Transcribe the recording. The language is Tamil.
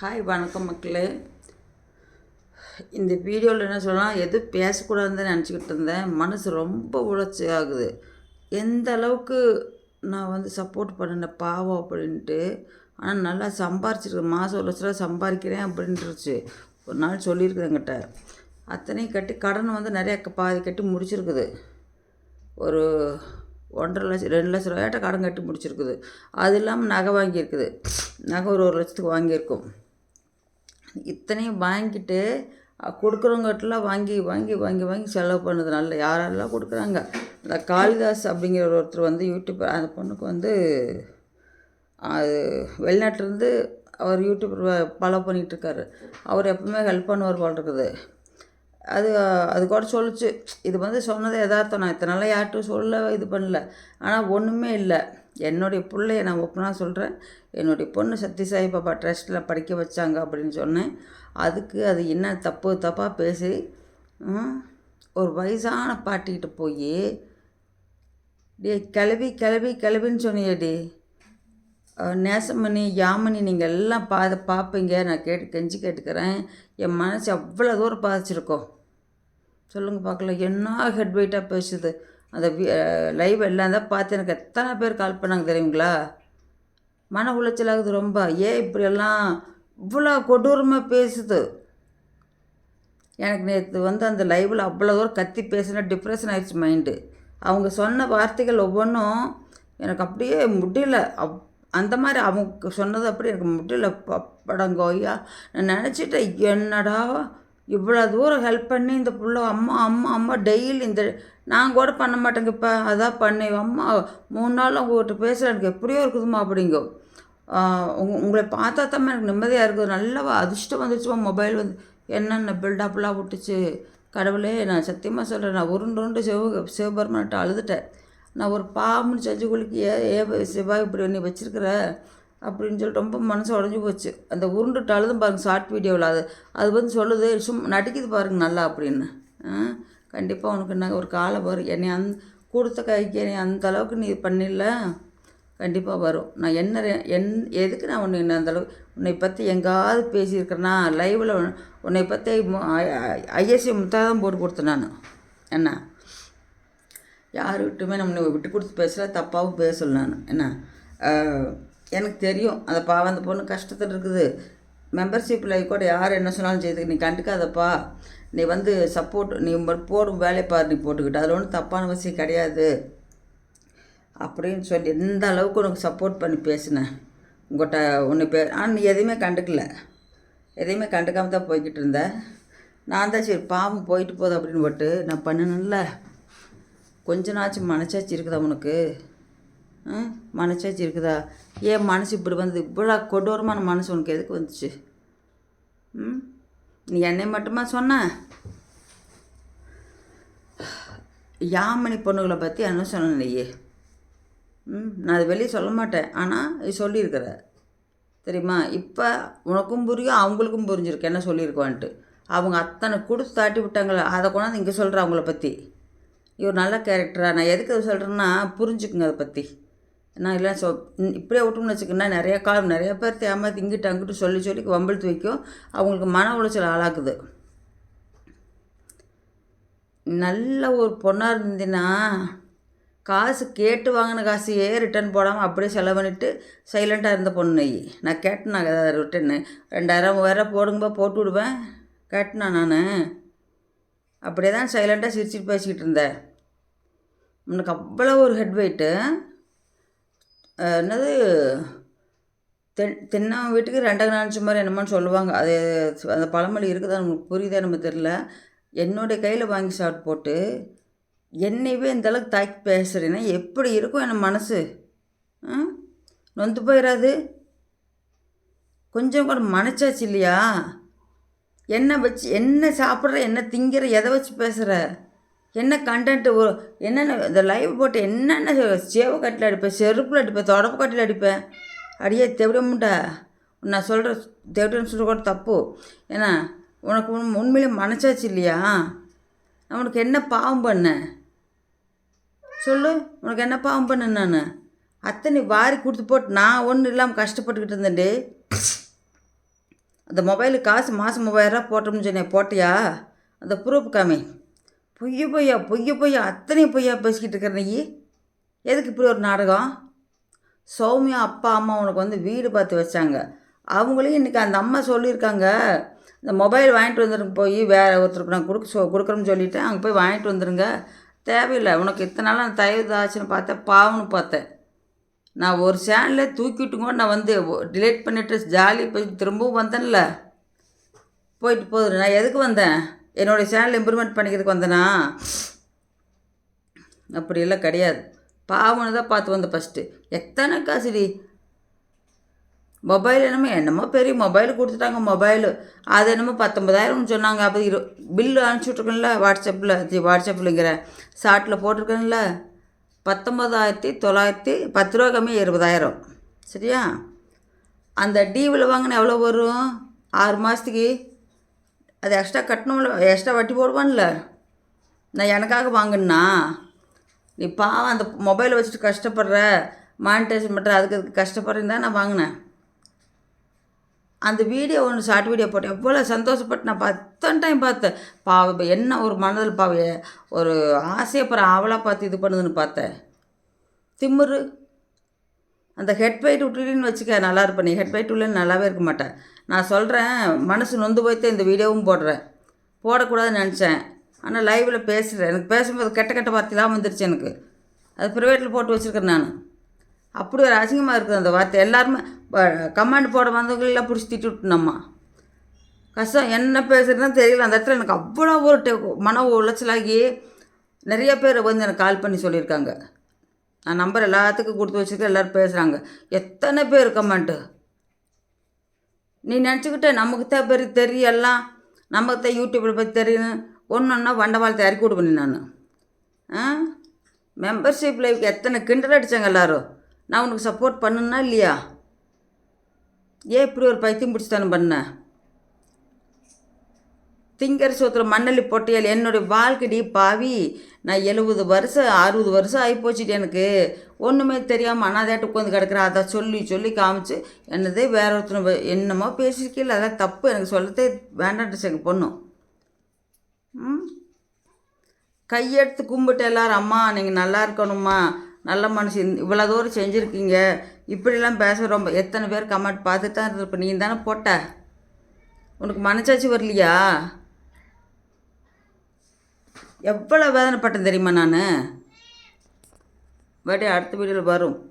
ஹாய் வணக்கம் மக்களே. இந்த வீடியோவில் என்ன சொல்லலாம்? எதுவும் பேசக்கூடாதுன்னு நினச்சிக்கிட்டு இருந்தேன். மனசு ரொம்ப உழைச்சி ஆகுது. எந்த அளவுக்கு நான் வந்து சப்போர்ட் பண்ணினேன் பாவம் அப்படின்ட்டு. ஆனால் நல்லா சம்பாரிச்சிருக்கேன் மாதம் ஒரு லட்சம் ரூபா சம்பாதிக்கிறேன் அப்படின்ட்டுருச்சு ஒரு நாள் சொல்லியிருக்குது என்கிட்ட. அத்தனையும் கட்டி கடன் வந்து நிறையா க- பாதி கட்டி முடிச்சிருக்குது. ஒரு ஒன்றரை லட்சம் ரெண்டு லட்ச ரூபாய்ட்ட கடன் கட்டி முடிச்சிருக்குது. அது இல்லாமல் நகை வாங்கியிருக்குது. நகை ஒரு ஒரு லட்சத்துக்கு வாங்கியிருக்கோம். இத்தனையும் வாங்கிட்டு கொடுக்குறவங்கட்டெல்லாம் வாங்கி வாங்கி வாங்கி வாங்கி செலவு பண்ணுது. நல்ல யாரெல்லாம் கொடுக்குறாங்க? இந்த காளிதாஸ் அப்படிங்கிற ஒருத்தர் வந்து யூடியூப் அந்த பொண்ணுக்கு வந்து அது வெளிநாட்டிலேருந்து அவர் யூடியூப் ஃபாலோ பண்ணிகிட்ருக்காரு. அவர் எப்பவுமே ஹெல்ப் பண்ணுவார் போல் இருக்குது அது அது கூட சொல்லுச்சு. இது வந்து சொன்னது எதார்த்தம் நான் இத்தனை நாளாக யார்கிட்டும் சொல்ல இது பண்ணல. ஆனால் ஒன்றுமே இல்லை. என்னுடைய பிள்ளைய நான் ஒப்புனா சொல்கிறேன் என்னுடைய பொண்ணு சக்தி சாய் பாபா ட்ரஸ்ட்டில் படிக்க வச்சாங்க அப்படின்னு சொன்னேன். அதுக்கு அது என்ன தப்பு தப்பாக பேசி. ஒரு வயசான பாட்டிக்கிட்ட போய் டே கிளவி கிளவி கிளவின்னு சொன்னியேடி நேசமணி யாமணி நீங்கள் எல்லாம் பா பார்ப்பீங்க நான் கேட்டு கெஞ்சி கேட்டுக்கிறேன். என் மனசு அவ்வளோ தூரம் பாதிச்சிருக்கோம்? சொல்லுங்கள் பார்க்கலாம். என்ன ஹெட் வெயிட்டாக பேசுது? அந்த லைவ் எல்லாம் தான் பார்த்து எனக்கு எத்தனை பேர் கால் பண்ணாங்க தெரியுங்களா? மன உளைச்சலாகுது ரொம்ப. ஏன் இப்படியெல்லாம் இவ்வளோ கொடூரமாக பேசுது? எனக்கு நேற்று வந்து அந்த லைவில் அவ்வளோ தூரம் கத்தி பேசினா டிப்ரெஷன் ஆயிடுச்சு மைண்டு அவங்க சொன்ன வார்த்தைகள் ஒவ்வொன்றும் எனக்கு அப்படியே முடியல. அப் அந்த மாதிரி அவங்க சொன்னது அப்படி எனக்கு முடியல. படங்கோய்யா நான் நினச்சிட்டேன் என்னடா இவ்வளோ தூரம் ஹெல்ப் பண்ணி இந்த பிள்ளை அம்மா அம்மா அம்மா டெய்லி இந்த நான் கூட பண்ண மாட்டேங்கப்பா அதான் பண்ணி அம்மா மூணு நாள் உங்கள்கிட்ட பேசுகிறேன் எனக்கு எப்படியோ இருக்குதும்மா அப்படிங்கோ. உங்க உங்களை பார்த்தா தான் எனக்கு நிம்மதியாக இருக்குது நல்லா அதிர்ஷ்டம் வந்துச்சுமா மொபைல் வந்து. என்னென்ன பில்டப்லாம் விட்டுச்சு. கடவுளே நான் சத்தியமாக சொல்கிறேன் நான் உருண்டு உருண்டு சிவ சிவபெருமான்கிட்ட அழுதுட்டேன். நான் ஒரு பாம்புன்னு செஞ்சு குளிக்க ஏ ஏ சிவா இப்படி நீ வச்சிருக்கிற. அப்படின்னு சொல்லிட்டு ரொம்ப மனசு உடஞ்சி போச்சு. அந்த உருண்டுட்டு அழுதும் பாருங்கள் ஷார்ட் வீடியோவில் அது. அது வந்து சொல்லுது சும்மா நடிக்குது பாருங்க நல்லா அப்படின்னு. கண்டிப்பாக உனக்கு என்ன ஒரு காலம் வரும் என்னை அந் கொடுத்த கைக்கு என்னை அந்த அளவுக்கு நீ பண்ணிடல. கண்டிப்பாக வரும். நான் என்ன என் எதுக்கு நான் உன்னை என்ன அந்த உன்னை பற்றி எங்காவது பேசியிருக்கிறேன்னா லைவில் உன்னை பற்றி ஐஎஸ்சி முத்தாக தான் போட்டு கொடுத்தேன் நான். என்ன? யாருக்கிட்டுமே நம்ம விட்டு கொடுத்து பேசல தப்பாகவும் பேசல நான். என்ன? எனக்கு தெரியும். அந்த பாவம் அந்த பொண்ணு கஷ்டத்தில் இருக்குது. மெம்பர்ஷிப் லைஃப் கூட யார் என்ன சொன்னாலும் செய்து நீ கண்டுக்காதப்பா. நீ வந்து சப்போர்ட் நீ போடும் வேலையை பாரு நீ போட்டுக்கிட்டு. அதில் ஒன்றும் தப்பான விஷயம் கிடையாது. அப்படின்னு சொல்லி எந்த அளவுக்கு உனக்கு சப்போர்ட் பண்ணி பேசினேன் உங்கள்கிட்ட உன்னை பே ஆனால் நீ எதையுமே கண்டுக்கல. எதையுமே கண்டுக்காம தான் போய்கிட்டு இருந்த. நான் தான் சரி பாவம் போயிட்டு போகுது அப்படின்னு போட்டு நான் பண்ணணும்ல கொஞ்ச நாச்சும் மனசாச்சு இருக்குதா உனக்கு? மனசாட்சி இருக்குதா? ஏன் மனசு இப்படி வந்து இவ்வளோ கொடூரமான மனசு உனக்கு எதுக்கு வந்துச்சு? ம்? நீ என்னை மட்டுமா சொன்ன? யாமணி பொண்ணுகளை பற்றி என்ன சொன்ன நீயே ம் நான் அது வெளியே சொல்ல மாட்டேன். ஆனால் இது சொல்லியிருக்கிற. தெரியுமா? இப்போ உனக்கும் புரியும் அவங்களுக்கும் புரிஞ்சிருக்கு என்ன சொல்லியிருக்கோன்ட்டு அவங்க அத்தனை கொடுத்து தாட்டி விட்டாங்களே அதை கொண்டாந்து இங்கே சொல்கிற அவங்கள பற்றி இவர் நல்ல கேரக்டராக நான் எதுக்கு அதை சொல்கிறேன்னா புரிஞ்சுக்குங்க அதை பற்றி நான் இல்லை சொ இப்படியே விட்டோம்னு வச்சுக்கோன்னா நிறைய காலம் நிறைய பேர் ஏமாத்தி இங்கிட்டு அங்கிட்டு சொல்லி சொல்லி வம்பிழுத்து வைக்கும் அவங்களுக்கு மன உளைச்சல் ஆளாக்குது. நல்ல ஒரு பொண்ணாக இருந்தீங்கன்னா காசு கேட்டு வாங்கின காசையே ரிட்டர்ன் போடாமல் அப்படியே செலவு பண்ணிவிட்டு சைலண்ட்டாக இருந்த பொண்ணு நான் கேட்டேன் நான் ரிட்டர்னு ரெண்டாயிரம் மூவாயிரம் போடுங்கப்பா போட்டு விடுவேன். கேட்டேனா நான்? அப்படியே தான் சைலண்ட்டாக சிரிச்சிட்டு பேசிக்கிட்டு இருந்தேன். உனக்கு அவ்வளோ ஒரு ஹெட் வெயிட்டு என்னது? தென் தென்னா வீட்டுக்கு ரெண்டாவது நினச்ச மாதிரி என்னமோன்னு சொல்லுவாங்க. அது அந்த பழமொழி இருக்குதா நமக்கு புரியுதா நம்ம தெரில என்னுடைய கையில் வாங்கி சாப்பிட்டு போட்டு என்னையவே இந்த அளவுக்கு தாக்கி பேசுகிறேன்னா எப்படி இருக்கும் என் மனசு? ஆ நொந்து போயிடாது கொஞ்சம் கூட மனச்சாச்சு இல்லையா? என்ன வச்சு என்ன சாப்பிட்ற என்ன திங்கிற எதை வச்சு பேசுகிற என்ன கண்டென்ட்டு ஒரு என்னென்ன இந்த லைவ் போட்டு என்னென்ன சேவை கட்டில் அடிப்பேன் செருப்பில் அடிப்பேன் தொடப்பு கட்டில் அடிப்பேன். அடியே தெவிடமுண்டா நான் சொல்கிற தெவிடன்னு சொல்ல கூட தப்பு. ஏன்னா உனக்கு உண் உண்மையிலே மனசாச்சு இல்லையா? நான் உனக்கு என்ன பாவம் பண்ணேன் சொல்லு உனக்கு என்ன பாவம் பண்ணேன் நான்? அத்தனை வாரி கொடுத்து போட்டு நான் ஒன்றும் இல்லாமல் கஷ்டப்பட்டுக்கிட்டு இருந்தேன்டே அந்த மொபைலுக்கு காசு மாதம் மூவாயிரரூவா போட்டோம்னு சொன்னேன் போட்டியா? அந்த ப்ரூஃப் காமி பொய்ய பொய்யா பொய்ய பொய்யா அத்தனையும் பொய்யா பேசிக்கிட்டு இருக்கிற நீ? எதுக்கு இப்படி ஒரு நாடகம்? சௌமியா அப்பா அம்மா உனக்கு வந்து வீடு பார்த்து வச்சாங்க. அவங்களையும் இன்றைக்கி அந்த அம்மா சொல்லியிருக்காங்க. இந்த மொபைல் வாங்கிட்டு வந்துருங்க போய் வேறு ஒருத்தருக்கு நான் கொடுக்க சொ கொடுக்குறேன்னு சொல்லிவிட்டு அங்கே போய் வாங்கிட்டு வந்துருங்க. தேவையில்லை. உனக்கு இத்தனை நாள் நான் தயவு ஆச்சுன்னு பார்த்தேன். பாவம்னு பார்த்தேன். நான் ஒரு சேனலே தூக்கிட்டுங்க நான் வந்து டிலேட் பண்ணிவிட்டு ஜாலி போய் திரும்பவும் வந்தேன்ல. போயிட்டு போகுது நான் எதுக்கு வந்தேன்? என்னோடய சேனல் இம்ப்ரூவ்மெண்ட் பண்ணிக்கிறதுக்கு வந்தேனா அப்படியெல்லாம் கிடையாது. பாவனை தான் பார்த்து வந்தேன் ஃபஸ்ட்டு எத்தனை காசுடி? மொபைல் என்னமோ என்னமோ பெரிய மொபைல் கொடுத்துட்டாங்க மொபைலு அது என்னமோ பத்தொம்பதாயிரம்னு சொன்னாங்க. அப்போ இரு பில்லு அனுப்பிச்சி விட்ருக்கேன்ல வாட்ஸ்அப்பில் வாட்ஸ்அப்பில்ங்கிற ஷார்ட்டில் போட்டிருக்கேன்ல. பத்தொம்பதாயிரத்தி தொள்ளாயிரத்தி பத்து ரூபா கம்மி இருபதாயிரம். சரியா? அந்த டிவியில் வாங்கினா எவ்வளோ வரும்? ஆறு மாதத்துக்கு அது எக்ஸ்ட்ரா கட்டணும்ல எக்ஸ்ட்ரா வட்டி போடுவான்ல. நான் எனக்காக வாங்கினா? நீ பாவம் அந்த மொபைலை வச்சுட்டு கஷ்டப்படுற மானிட்டைசேஷன் பண்ணுற அதுக்கு அதுக்கு கஷ்டப்படுறேன் தான் நான் வாங்கினேன். அந்த வீடியோ ஒன்று ஷார்ட் வீடியோ போட்டேன். எவ்வளோ சந்தோஷப்பட்டு நான் பத்தன். டைம் பார்த்தேன். பாவம் இப்போ என்ன ஒரு மனதில் பாவ ஒரு ஆசையப்புறம் அவளாக பார்த்து இது பண்ணுதுன்னு பார்த்தேன். திம்முரு அந்த ஹெட் வெயிட் விட்டுலின்னு வச்சுக்க நல்லா இருப்பேன். நீ ஹெட் வெயிட் உள்ளே நல்லாவே இருக்க மாட்டேன். நான் சொல்கிறேன் மனசு நொந்து போய்த்து இந்த வீடியோவும் போடுறேன். போடக்கூடாதுன்னு நினச்சேன். ஆனால் லைவில் பேசுகிறேன் எனக்கு பேசும்போது கெட்ட கெட்ட வார்த்தையெல்லாம் வந்துருச்சு எனக்கு. அது ப்ரைவேட்டில் போட்டு வச்சுருக்கேன் நான். அப்படி ஒரு அசிங்கமாக இருக்குது அந்த வார்த்தை. எல்லாருமே கமாண்ட் போட வந்தவங்களெல்லாம் பிடிச்சி திட்டு விட்டுனம்மா கஷ்டம் என்ன பேசுகிறதுன்னு தெரியல. அந்த இடத்துல எனக்கு அவ்வளோ ஒரு மன உளைச்சலாகி நிறைய பேர் வந்து எனக்கு கால் பண்ணி சொல்லியிருக்காங்க. நான் நம்பர் எல்லாத்துக்கும் கொடுத்து வச்சுருக்கேன். எல்லோரும் பேசுகிறாங்க எத்தனை பேர் கமெண்ட்டு நீ நினச்சிக்கிட்ட நமக்கு தான் பெரிய தெரியலாம் நமக்கு தான் யூடியூப்பில் பற்றி தெரியும். ஒன்று ஒன்றா வண்டவாளத்தை இறக்கி விடுவேன் நான். ஆ? மெம்பர்ஷிப் லைஃப் எத்தனை கிண்டல் அடித்தாங்க எல்லாரும். நான் உனக்கு சப்போர்ட் பண்ணுன்னா இல்லையா? ஏன் இப்படி ஒரு பைத்தியம் பிடிச்சி தானே பண்ணேன் திங்கர் சோத்துல மண்ணள்ளி பொட்டியல் என்னுடைய வாழ்க்கடி பாவி. நான் எழுபது வருஷம் அறுபது வருஷம் ஆகிப்போச்சுட்டு எனக்கு. ஒன்றுமே தெரியாமல் அனாதையாட்டு உட்காந்து கிடக்குறேன் அதை சொல்லி சொல்லி காமிச்சு என்னதே வேற ஒருத்தனை என்னமோ பேசியிருக்கீங்கள அதெல்லாம் தப்பு. எனக்கு சொல்லத்தே வேண்டான்ட்டு எங்கள் பொண்ணும் ம்? கையெடுத்து கும்பிட்டு எல்லாரும் அம்மா நீங்கள் நல்லா இருக்கணும்மா. நல்ல மனுஷன். இவ்வளோ தூரம் செஞ்சுருக்கீங்க. இப்படிலாம் பேச ரொம்ப எத்தனை பேர் கமெண்ட் பார்த்துட்டு தான் இருந்திருப்ப. நீ தானே போட்ட? உனக்கு மனசாட்சி வரலையா? எவ்வளோ வேதனைப்பட்டேன் தெரியுமா நான்? வாட்டி அடுத்த வீடியோவில் வரும்.